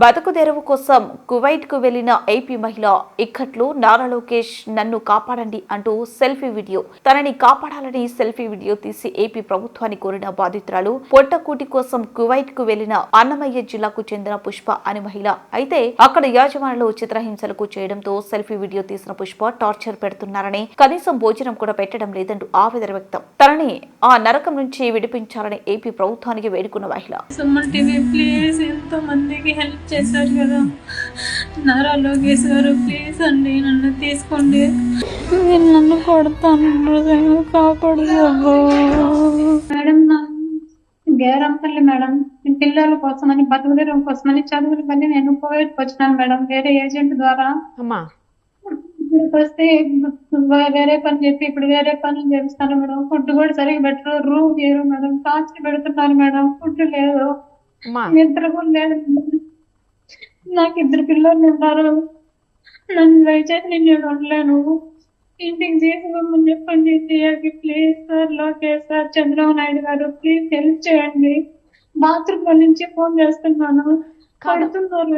బతుకు తెరవు కోసం కువైట్కు వెళ్ళిన ఏపీ మహిళ ఇక్కట్లు నారా లోకేష్ నన్ను కాపాడండి అంటూ సెల్ఫీ వీడియో. తనని కాపాడాలని సెల్ఫీ వీడియో తీసి ఏపీ ప్రభుత్వాన్ని కోరిన బాధితురాలు పొట్టకూటి కోసం కువైట్కు వెళ్ళిన అన్నమయ్య జిల్లాకు చెందిన పుష్ప అనే మహిళ. అయితే అక్కడ యాజమానులు చిత్రహింసలకు చేయడంతో సెల్ఫీ వీడియో తీసిన పుష్ప టార్చర్ పెడుతున్నారని కనీసం భోజనం కూడా పెట్టడం లేదంటూ ఆవేదన వ్యక్తం. తనని ఆ నరకం నుంచి విడిపించాలని ఏపీ ప్రభుత్వానికి వేడుకున్న మహిళ. ప్లీజ్ ఎంతో మందికి హెల్ప్ చేశారు కదా. నారా లోకేష్ గారు ప్లీజ్ అండి నన్ను తీసుకోండి. నేను నన్ను కొడతాను కాపాడు మేడం నా గేరంపల్లి మేడం పిల్లల కోసమని బతుకుదేరం కోసమని చదువులు పని నేను వచ్చినాను మేడం వేరే ఏజెంట్ ద్వారా. అమ్మా. ఇక్కడికి వస్తే వేరే పని చెప్పి ఇప్పుడు వేరే పనులు చేపిస్తాను మేడం ఫుడ్ కూడా సరిగ్గా పెట్టరు రూమ్ చేయరు మేడం టార్చర్ పెడుతున్నారు మేడం ఫుడ్ లేదు. అమ్మా. నిద్ర కూడా లేదు. నాకు ఇద్దరు పిల్లలు ఉన్నారు. నన్ను దయచేసి నేను ఉండలేను ఇంటికి తీసుకోమని చెప్పండి తీయకి please sir Lokesh sir Chandrababu Naidu garu please help చేయండి. బాత్రూమ్ నుంచి ఫోన్ చేస్తున్నాను. కడుతున్నారు